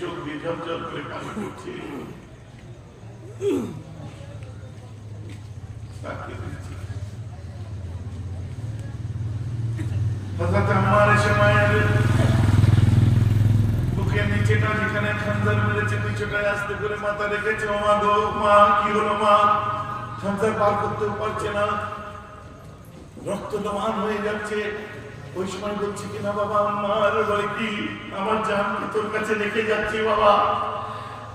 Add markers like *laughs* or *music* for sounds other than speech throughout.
চোখ দিয়ে ঝরঝর করে মেরেছে নিচেটায় আস্তে করে মাথা রেখেছে মা গো মা কি হলো মা খানজার পার করতেও পারছে না রক্ত জমান হয়ে যাচ্ছে ওই সময় বলছি কিনা বাবা, আমার ভয় কি, আমার জানকে তোর কাছে রেখে যাচ্ছি বাবা?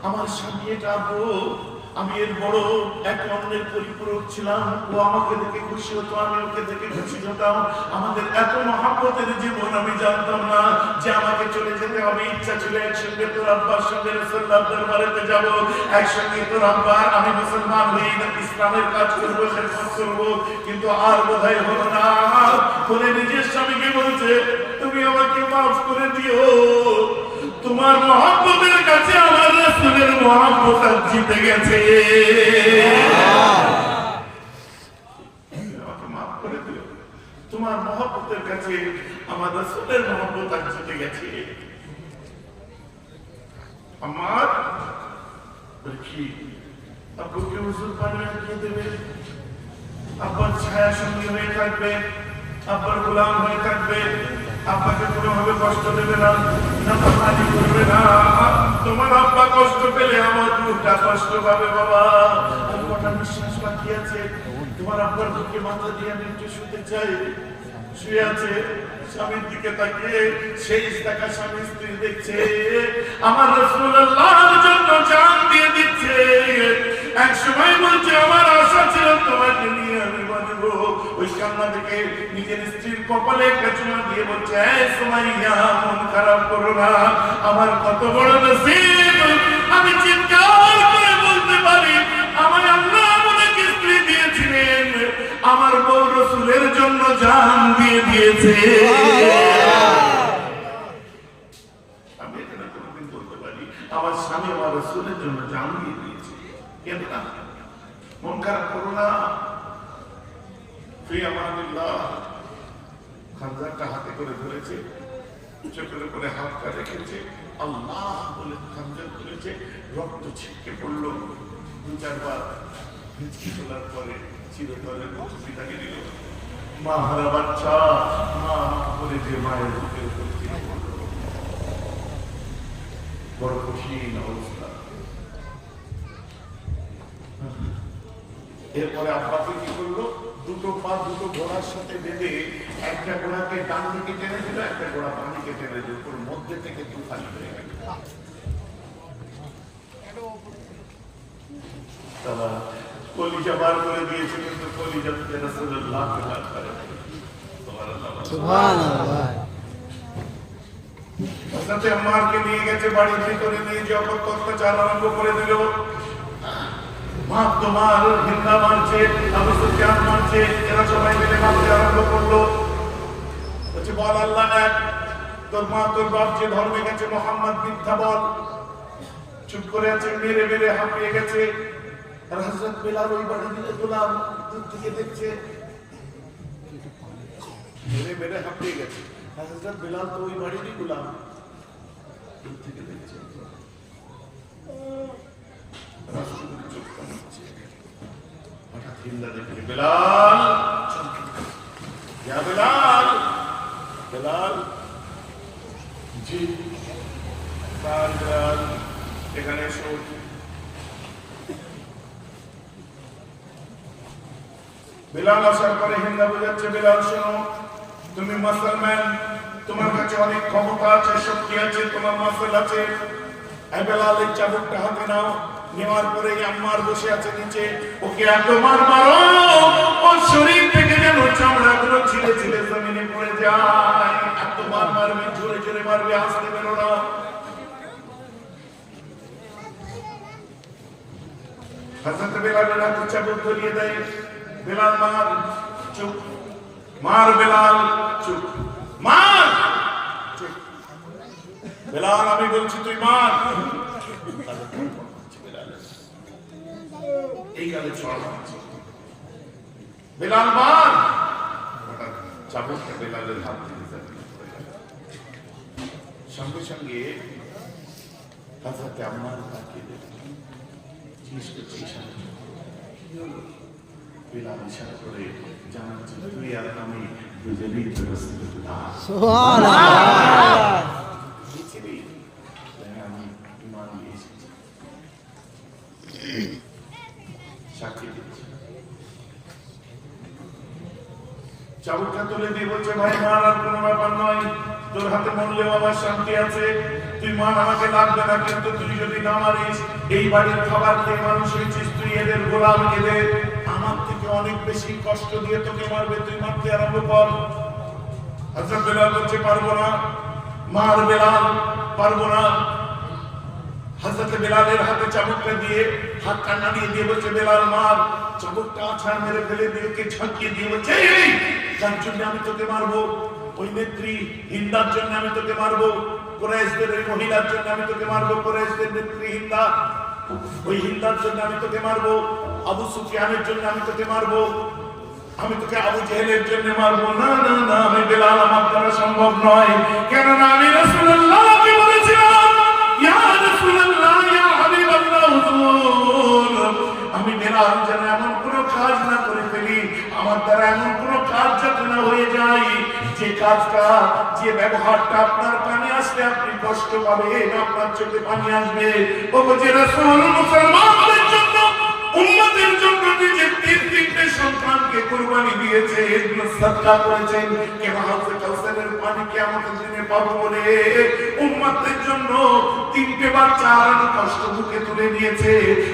আমার স্বামী এটা বউ আমি এর বড় এক অন্যের পরিপূরক ছিলাম। ও আমাকে দেখে খুশি হতো, আমি ওকে দেখে খুশি হতাম। আমাদের এত মহাব্বতের জীবন আমি জানতাম না যে আমাকে চলে যেতে হবে। ইচ্ছা ছিল একসঙ্গে তোর আব্বার সঙ্গে রসুল্লাহ দরবারেতে যাব। একসঙ্গে তোর আব্বা আমি মুসলমান হয়ে ইসলামের কাজ করব, খেদমত করব। কিন্তু আর বোধহয় হলো না। বলে নিজের স্বামীকে বলছে, তুমি আমাকে মাফ করে দিও। তোমার মহাব্বতের কাছে আমার রাসূলের মহাব্বত জিতে গেছে। তোমার কাছে আমার জিতে গেছে। আমার দেখি আব্বুকে হুজুর দেবে? আব্বার ছায়া সঙ্গী হয়ে থাকবে, আব্বার গোলাম হয়ে থাকবে। আব্বাকে কোনোভাবে কষ্ট দেবে না নাফরমানি করবে না। তোমার আব্বা কষ্ট পেলে আমার মুখটা কষ্ট পাবে, বাবা। কটা নিঃশ্বাস বাকি আছে। তোমার আব্বার বুকে মাথা দিয়ে আমি একটু শুতে চাই। শুয়ে আছে, স্বামীর দিকে তাকিয়ে সেই দেখা স্বামী স্ত্রী দেখছে। আমার রসুল্লাহর জন্য জান দিয়ে দিচ্ছে। এক সময় বলছে, আমার আশা ছিল তোমাকে নিয়ে আমি বাঁধব ওই কান্না থেকে নিজের স্ত্রীর কপালে একটা দিয়ে বলছে, এই সুমাইয়া, মন খারাপ করো না। আমার কত বড় নসিব। আমি চিৎকার করে বলতে পারি আমার আল্লাহ আমাকে স্ত্রী দিয়েছিলেন। আমার বউ রসুলের জন্য জান দিয়ে দিয়েছে আমি এখানে কোনোদিন বলতে পারি আমার স্বামী আমার রসুলের জন্য জান দিয়ে দিয়েছে কেন না মন খারাপ করো না ফি আমানুল্লাহ খানজারটা হাতে করে ধরেছে চোখের উপরে হাতটা রেখেছে আল্লাহ বলে খানজার ধরেছে রক্ত ছিটকে পড়ল। দু চারবার তোলার পরে দিল। মা, হারা বাচ্চা, মা যে মায়ের বুকের বড় কঠিন অবস্থা। এরপরে আব্বাকে কি করল? দুটো পা, দুটো ঘোড়ার সাথে বেঁধে একটা ঘোড়াকে ডান দিকে টেনে দিল, একটা ঘোড়া বাম দিকে টেনে দিল। মধ্যে থেকে ফালি হয়ে গেল। তারা কলিজা বার করে দিয়েছে কিন্তু কলিজা থেকে রাসূলুল্লাহ বার করে। সুবহানাল্লাহ। সুবহানাল্লাহ। সাথে আম্মারকে নিয়ে গেছে বাড়ির ভিতরে নিয়ে যে অত্যাচার আরম্ভ করে দিল। মা তোমার হিন্দা মানছে আবু সুফিয়ান মানছে এরা সবাই মিলে মারতে আরম্ভ করল। বলছে বল আল্লাহ এক তোর মা তোর বাপ যে ধর্মে গেছে মোহাম্মদ মিথ্যা বল। চুপ করে আছে, মেরে মেরে হাঁপিয়ে গেছে। আর হযরত বেলাল ওই বাড়ি দিকে গোলাম দূর থেকে দেখছে। মেরে মেরে হাঁপিয়ে গেছে। আর হযরত বেলাল তো ওই বাড়িরই গোলাম। দূর থেকে দেখছে। হঠাৎ বেলাল বেলাল জি বেলাল? এখানে এসো বেলাল আসার পরে হিন্দা বোঝাচ্ছে, বেলাল শোনো, তুমি মুসলমান, তোমার কাছে অনেক ক্ষমতা আছে, শক্তি আছে, তোমার মাসল আছে। বেলাল এই চাবুকটা হাতে নাও, নেওয়ার পরে আম্মার বসে আছে নিচে। ওকে এত মার, ওর শরীর থেকে যেন চামড়াগুলো ছিঁড়ে ছিঁড়ে জমিনে পড়ে যায়। এত মার মারবে, জোরে জোরে মারবে আসতে বেরো না। হযরত চাবুক ধরিয়ে দেয়। বেলাল মার চুপ মার বেলাল চুপ মার বেলাল, আমি বলছি, তুই মার। এই গালে ছড়া। বেলাল মার। চাবুকটা বেলালের হাত সঙ্গে সঙ্গে হাজরতে আম্মার তাকিয়ে দেখলেন জিজ্ঞেস তুলে দিয়ে বলছে ভাই, মার আর কোনো ব্যাপার নয়। তোর হাতে মরলেও আমার শান্তি আছে। তুই মার আমাকে লাগবে না, কিন্তু তুই যদি না মারিস, এই বাড়ির খাবার খেয়ে মানুষ হয়েছিস, তুই এদের গোলাম, এদের। আমার থেকে অনেক বেশি কষ্ট দিয়ে তোকে মারবে, তুই মারতে আরম্ভ কর। হযরত বেলাল বলছে, পারব না। মার বেলাল, পারব না। হযরত বেলালের হাতে চাবুকটা দিয়ে, হাত কান্না দিয়ে দিয়ে বলছে, বেলাল, মার। চাবুকটা আছাড় মেরে ফেলে দিয়ে ওকে ঝাঁকিয়ে দিয়ে বলছে যার জন্য আমি তোকে মারবো, ওই নেত্রী হিন্দার জন্য আমি তোকে মারবো। কোরাইশদের ওই মহিলার জন্য আমি তোকে মারবো কোরাইশদের নেত্রী হিন্দা ওই হিন্দার জন্য আমি তোকে মারবো, আবু সুফিয়ানের জন্য আমি তোকে মারবো, আমি তোকে আবু জেহেলের জন্য মারবো। না না না, আমি বেলাল, আমার দ্বারা সম্ভব নয়। কেননা আমি রাসূলুল্লাহকে বলেছিলাম, ইয়া রাসূলুল্লাহ, ইয়া হাবিবাল্লাহ, হুজুর, আমি বেলাল যেন এমন কোনো কাজ না করে ফেলি, আমার দ্বারা এমন কোনো কাজ যাতে না হয়ে যায়। যে কাজটা, যে ব্যবহারটা আপনার কানে আসলে আপনি কষ্ট পাবেন, আপনার চোখে পানি আসবে। ও যে রাসূল মুসলমানদের জন্য উম্মতের জন্য নিজের তিন সন্তানকে কুরবানি দিয়েছে, এগুলো সাদকা করেছেন। কেন হাউসে কাউসারের পানি কিয়ামতের দিনে পাবো বলে উম্মতের জন্য তিনটে বাচ্চা আর কষ্ট বুকে তুলে নিয়েছে।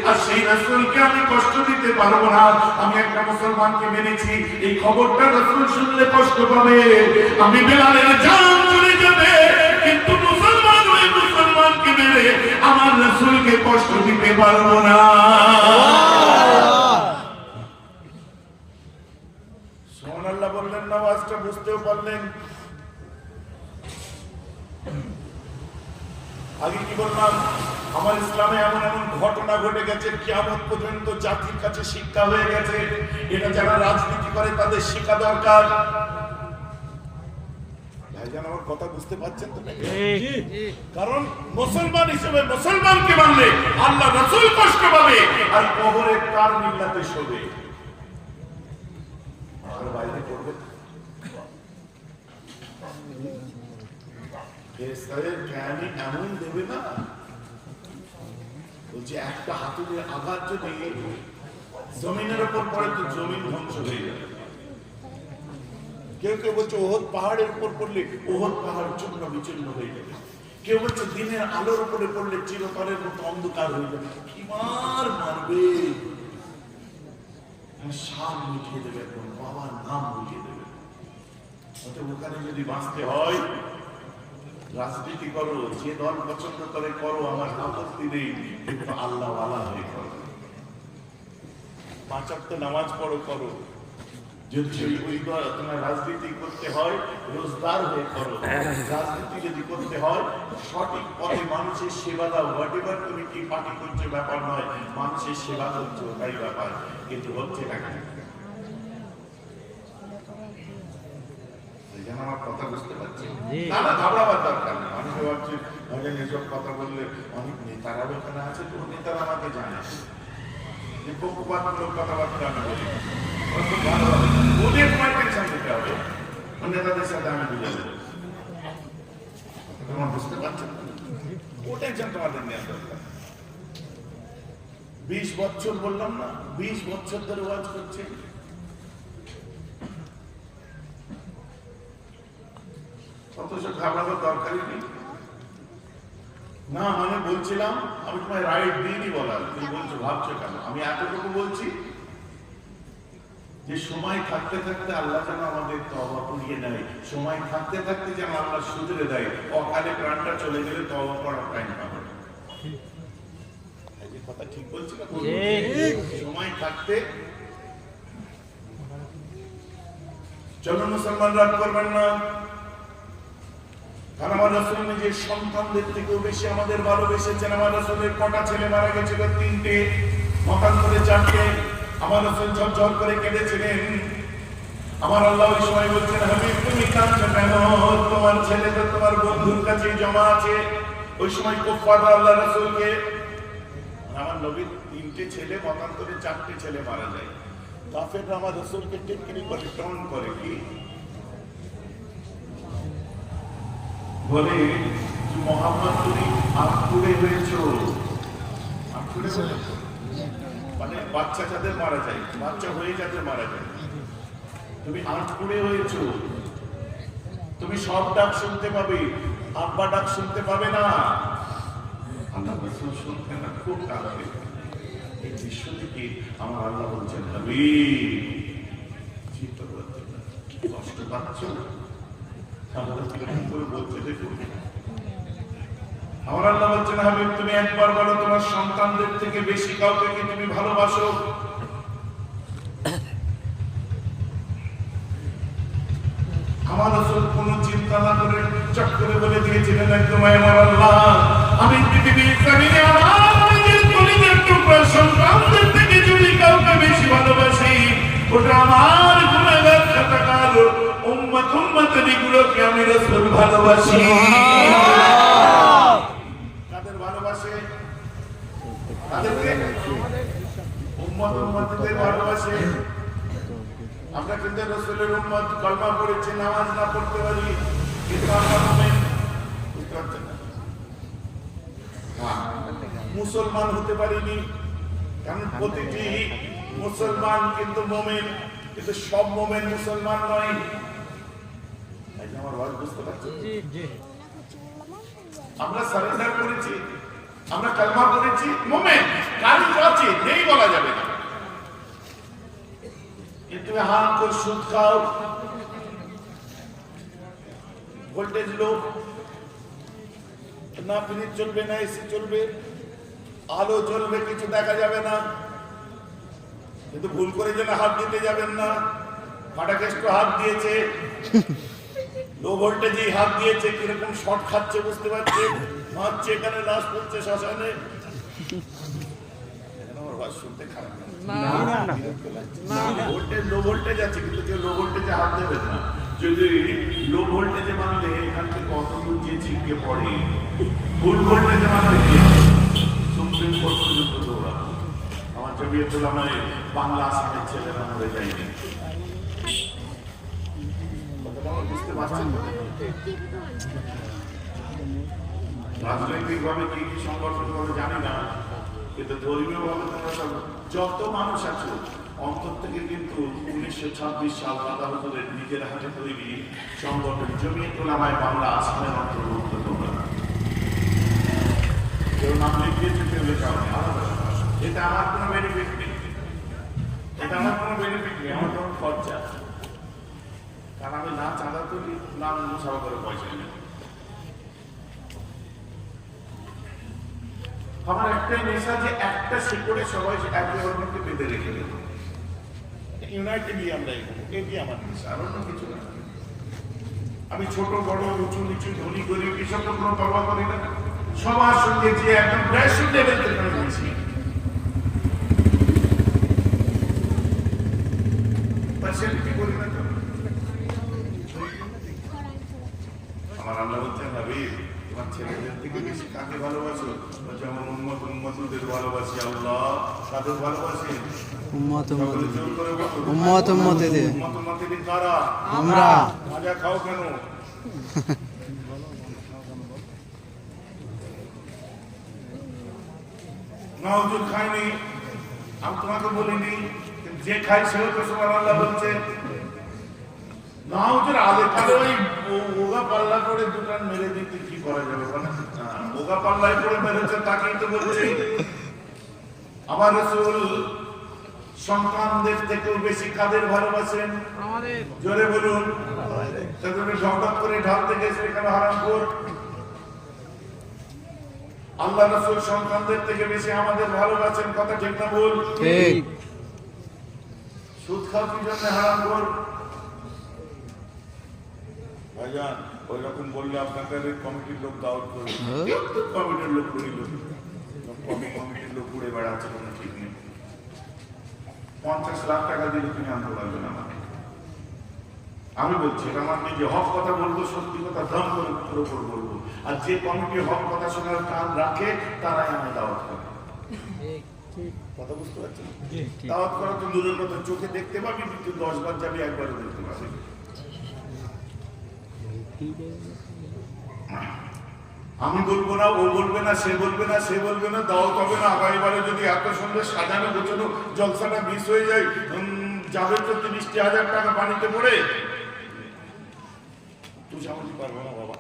আর সেই রাসূলকে আমি কষ্ট দিতে পারব না। আমি একটা মুসলমানকে মেনেছি। এই খবরটা রাসূল শুনলে কষ্ট পাবে। আমি বেলালের জান চলে যাবে। কিন্তু মুসলমান হয়ে মুসলমানকে মেরে আমার রাসূলকে কষ্ট দিতে পারব না। সুবহানাল্লাহ বললেন না আওয়াজটা বুঝতেও পারলেন। আগে কি বললাম আমার ইসলামে এমন এমন ঘটনা ঘটে গেছে কিয়ামত পর্যন্ত জাতির কাছে শিক্ষা হয়ে গেছে এটা যারা রাজনীতি করে তাদের শিক্ষা দরকার। আমার কথা বুঝতে পারছেন তো কারণ মুসলমান হিসেবে মুসলমানকে মানলে আল্লাহ রসুল কষ্ট পাবে আর কবরে কার মিল্লাতে শোবে। আর বাইরে করবে এমন দেবে না? একটা আঘাত যদি জমিনের উপর পড়ে, তো জমিন ধ্বংস হয়ে যাবে। কেউ কেউ বলছে পাহাড়ের উপর পড়লে পাহাড় চূর্ণ বিচূর্ণ হয়ে যাবে। কেউ বলছে, দিনের আলোর উপরে পড়লে চিরকালের মতো অন্ধকার হয়ে যাবে। কি মার মারবে? সাপ মিটিয়ে দেবে বাবার নাম মিটিয়ে ওখানে যদি বাঁচতে হয়, রাজনীতি করো, যে দল পছন্দ করে করো, আমার আপত্তি নেই, কিন্তু আল্লাহ হয়ে করো। পাঁচাত্ত নামাজ পড়ো, করো। রাজনীতি করতে হয় রোজগার হয়ে করো। রাজনীতি যদি করতে হয়, সঠিক পথে মানুষের সেবা দাও। হোয়াট এভার তুমি কি পার্টি করছ, ব্যাপার নয়। মানুষের সেবা করছ তাই ব্যাপার। কিন্তু হচ্ছে না কেন? আমার কথা বুঝতে পারছি না না ঘাবড়াবার দরকার নেই। অনেকে ভাবছে অনেক এসব কথা বললে অনেক নেতারা ওখানে আছে তো নেতারা আমাকে জানে। পক্ষপাতমূলক কথাবার্তা আমি বলি ওরা খুব ভালো হবে ওদের তোমার টেনশন দিতে হবে। নেতাদের সাথে আমি বুঝে দেবো। তোমার বুঝতে পারছেন ও টেনশন তোমাদের নেওয়ার দরকার। বিশ বছর বললাম না বিশ বছর ধরে ওয়াজ করছে। অথচ ঘাবড়াবার দরকারই নেই। না মানে বলছিলাম আমি তোমায় রাইট দিইনি বলার। তুমি বলছো ভাবছ কেন? আমি এতটুকু বলছি যে সময় থাকতে থাকতে আল্লাহ যেন আমাদের তবা পুড়িয়ে নেয় সময় থাকতে থাকতে যেন আল্লাহ সুধরে দেয়। অকালে প্রাণটা চলে গেলে তবা পড়ার টাইম পাবে কথা ঠিক বলছি না? সময় থাকতে চলো মুসলমান রাগ করবেন না। আমার রসুল সন্তানদের থেকেও বেশি আমাদের কটা ছেলে মারা তিনটে। চারটে। আমার করে আমার আল্লাহ ওই সময় বলছেন তোমার তোমার বন্ধুর কাছে জমা আছে। ওই সময় কুফার আল্লাহ রসুলকে, আমার নবীর তিনটে ছেলে মতান্তরে চারটে ছেলে মারা যায়। আমার রসুলকে টিটকিরি করে টন করে কি? বলে মোহাম্মদ তুমি আটকুড়ে হয়েছ। মানে বাচ্চা যাদের মারা যায়, বাচ্চা হয়ে যাদের মারা যায়, তুমি আটকুড়ে হয়েছ। তুমি সব ডাক শুনতে পাবে আব্বা ডাক শুনতে পাবে না। আল্লাহ শুনতে না, খুব এই দৃশ্য থেকে আমার আল্লাহ বলছেন কষ্ট পাচ্ছ তুমি একবার বলো, তোমার সন্তানদের থেকে বেশি কাউকে কি তুমি ভালোবাসো? আমার রসুল কোন চিন্তা না করে চট করে বলে দিয়েছিলেন একদম আমার আল্লাহ, আমি পৃথিবীর জমিনে আমার আমি রসুল ভালোবাসি? কাদের ভালোবাসে? তাদেরকে উম্মত উম্মতদের ভালোবাসে। আমরা কিন্তু রসুলের উম্মত, কলমা পড়েছি, নামাজ না পড়তে পারি। কিন্তু আমরা মুসলমান হতে পারিনি। কারণ প্রতিটি মুসলমান কিন্তু মোমেন। কিন্তু সব মোমেন মুসলমান নয়। আমার ওয়াজ বুঝতে পারছেন? আমরা সারেন্ডার করেছি আমরা কলমা করেছি মোমেন কালি আছে নেই বলা যাবে না। কিন্তু করে সুদ খাও। ভোল্টেজ লো না ফ্রিজ চলবে না এসি চলবে। আলো চলবে কিছু দেখা যাবে না। কিন্তু ভুল করে যেন হাত দিতে যাবেন না। ফাটাকেষ্ট হাত দিয়েছে। *laughs* লো ভোল্টেজে হাত দিয়েছে কীরকম শর্ট খাচ্ছে বুঝতে পারছে? মারছে এখানে লাশ পড়ছে শ্মশানে। শুনতে খারাপ ভোল্টেজ লো ভোল্টেজ আছে কিন্তু কেউ লো ভোল্টেজে হাত দেবে না। যদি লো ভোল্টেজে মানলে এখান থেকে কত দূর যে ছিটকে পড়ে ফুল ভোল্টেজে মানলে? সুপ্রিম কোর্ট পর্যন্ত দৌড়াবো। আমার ছবি তুলনায় বাংলা আসামের ছেলেরা মরে যায়নি। বুঝতে যত মানুষ আছো, অন্তর থেকে কিন্তু উনিশশো ছাব্বিশ সাল দাদা নিজের হাতে তৈরি সংগঠন জমিয়ে তোলামায় বাংলা আসামের অন্তর্ভুক্ত। এটা আমার কোনো বেনিফিট নেই। এটা আমার কোনো বেনিফিট নেই। আমার কোনো খরচা কারণ আমি না চাঁদা তুলি, না মুসাফা করে পয়সা আমার একটাই নেশা যে একটা শিকড়ে সবাই একে অন্যকে বেঁধে রেখে আমরা এটি ছোট, বড়, উঁচু, নিচু, ধনী, গরিব এসব তো কোনো করি না সবার সঙ্গে যে একদম করি না তো আমার আল্লাহ বলছেন হাবিব তোমার ছেলেদের থেকে বেশি কাকে ভালোবাসো? বলছে আমার উন্মত উন্মতদের ভালোবাসি আল্লাহ। তাদের ভালোবাসি? উম্মত উম্মত। জোর করে বলো। উম্মত উম্মতেদের। উম্মত উম্মতেদের কারা? আমরা। মাজা খাও কেন? না হুজুর খাইনি আমি তোমাকে বলিনি যে খাই সেও তো সবার আল্লাহ বলছে। না হুজুর পালে ওই ওগা পাল্লা করে দুটান মেরে দিতে কি করা যাবে? ওগা পাল্লায় করে মেরেছে তাকেই তো বলছি আমার রসুল সন্তানদের থেকেও বেশি কাদের ভালোবাসেন? জোরে বলুন। তাদের ঝগড়া করে ঢালতে গেছে এখানে হারামপুর আল্লাহ রসুল সন্তানদের থেকে বেশি আমাদের ভালোবাসেন কথা ঠিক না বল ঠিক। সুদ খাও কি জন্য হারাম কর ভাইজান ওই রকম বললে আপনাদের কমিটির লোক দাওয়াত করবে। হ্যাঁ? কমিটির লোক করিল কমিটির লোক ঘুরে বেড়াচ্ছে কোনো ঠিক নেই। পঞ্চাশ লাখ টাকা দিলে তুমি আনতে পারবে না আমি বলছি এটা আমার নিজে হক কথা বলব সত্যি কথা দম করে পুরো করে বলব। আর যে কমিটি হক কথা শোনার কান রাখে তারাই আমি দাওয়াত করি। কথা বুঝতে পারছেন? দাওয়াত করা তো দূরের কথা চোখে দেখতে পাবি কিন্তু দশ বার যাবি একবারও দেখতে পাবি। আমি বলব না ও বলবে না সে বলবে না সে বলবে না দাওয়াত হবে না আগামীবারে যদি এত সুন্দর সাজানো গোছানো জলসাটা মিস হয়ে যায় যাবে তো তিরিশটি হাজার টাকা পানিতে পড়ে। তুই পারব না বাবা?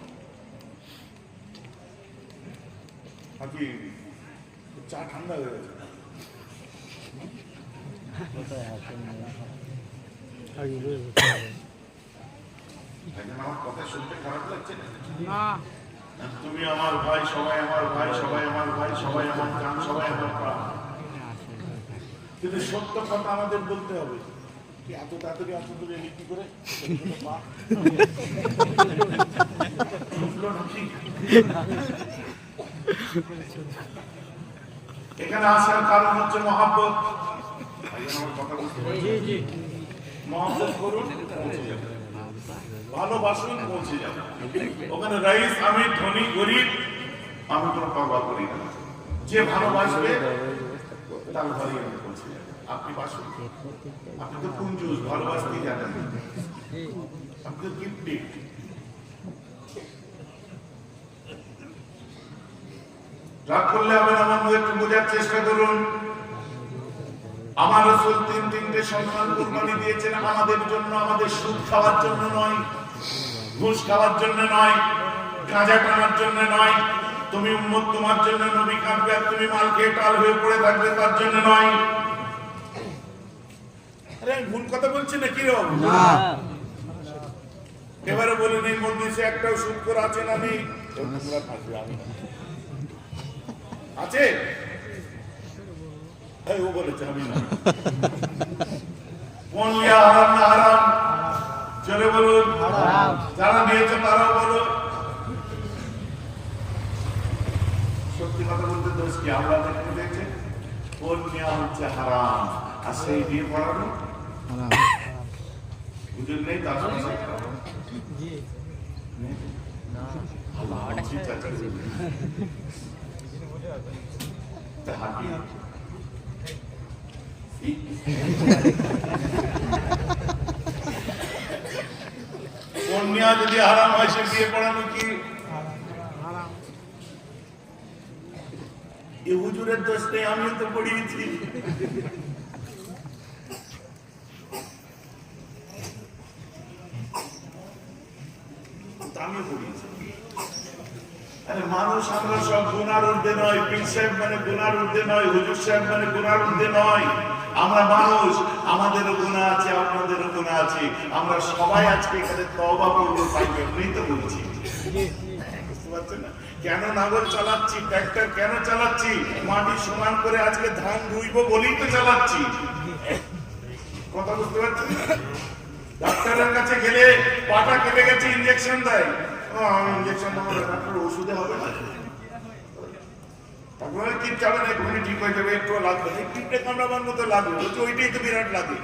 আর কি চা ঠান্ডা হয়ে গেছে? এখন আমার কথা শুনতে খারাপ লাগছে না? তুমি আমার ভাই সবাই আমার ভাই সবাই আমার ভাই সবাই আমার গান সবাই আমার প্রাণ। কিন্তু সত্য কথা আমাদের বলতে হবে। এত তাড়াতাড়ি এত দূরে করে? পা? ঢুকলো নাকি? এখানে আসার কারণ হচ্ছে মহাব্বত? মহাব্বত করুন। ভালোবাসুন পৌঁছে যাবে। ওখানে রাইস, আমি ধনী, গরিব, আমি কোনো করি না। যে ভালোবাসবে, তার ঘরে পৌঁছে যাবে। আপনি বাসুন। আপনি তো কুঞ্জুস, ভালোবাসতেই জানেন। আপনি তো রাগ করলে হবে আমার একটু বোঝার চেষ্টা করুন। আমার রসুল তিন তিনটে সন্তান কুরবানি দিয়েছেন আমাদের জন্য আমাদের সুদ খাওয়ার জন্য নয় ঘুষ খাওয়ার জন্য নয় গাঁজা টানার জন্য নয় তুমি উম্মত তোমার জন্য নবী কাঁদবে আর তুমি মাল খেয়ে টাল হয়ে পড়ে থাকবে তার জন্য নয়। আরে ভুল কথা বলছি না কীরকম না। এবারে বলে নেই মন্দিরে একটাও সুদ করে আছে না নেই? তোমরা থাকবে আমি আছে? এই ও বলেছে আমি না কোন লিয়া হারাম না হারাম চলে বলুন, যারা নিয়েছে তারাও বলো সত্যি কথা বলতে দোষ কি? আল্লাহ দেখতে দেখছে কোন নেওয়া হচ্ছে হারাম। আর সেই বিয়ে পড়ানো? হুজুর নেই, তার সঙ্গে নেই? আল্লাহ, জি চাচা। তা হাঁটি। এই- কন্যা যদি হারাম হয় সে বিয়ে পড়ানো কি? এ হুজুরের দোষ আমি তো পড়িয়েছি তো আমিও পড়িয়েছি আরে মানুষ আমরা সব গুনার ঊর্ধ্বে নয়, পীর সাহেব মানে গুনার ঊর্ধ্বে নয়, হুজুর সাহেব মানে গুনার ঊর্ধ্বে নয়। আমরা মানুষ আমাদেরও গুণা আছে আপনাদেরও গুণা আছে। আমরা সবাই আজকে এখানে তবা করব তাই এমনি তো বলছি। কেন নাগর চালাচ্ছি? ট্র্যাক্টর কেন চালাচ্ছি? মাটি সমান করে আজকে ধান রুইবো বলেই তো চালাচ্ছি। কথা বুঝতে পারছেন? ডাক্তারের কাছে গেলে পাটা কেটে গেছে ইঞ্জেকশন দেয়। আমি ইঞ্জেকশন ওষুধে হবে না। তারপরে কি চাবে না এক্ষুনি ঠিক হয়ে যাবে একটু লাগবে কামড়াবার মতো লাগবে, বলছে ওইটাই তো বিরাট লাগে।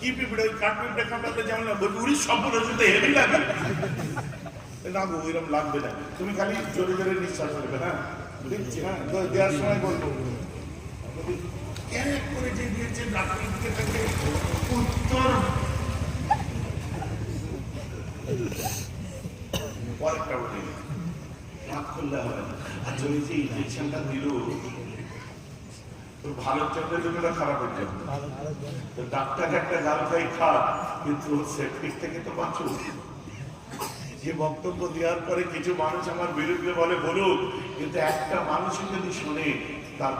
কি পিঁপড়ে, ওই কাঠ পিঁপড়ে কামড়াতে যেমন লাগে, বলছে উড়ি সব ওষুধে হেভি লাগে। না ওইরকম লাগবে না। তুমি খালি জোরে জোরে নিঃশ্বাস করবে হ্যাঁ? দেখছি হ্যাঁ দেওয়ার সময় বলব। এক করে যে দিয়েছে, ডাক্তার দিকে পরেরটা করলে হবে আর যে দিল, তোর ভালোর জন্য জন্য না খারাপের জন্য তো একটা খাই খা, কিন্তু থেকে তো যে বক্তব্য দেওয়ার পরে কিছু মানুষ আমার বিরুদ্ধে বলে, বলুক, কিন্তু একটা মানুষই যদি শোনে তার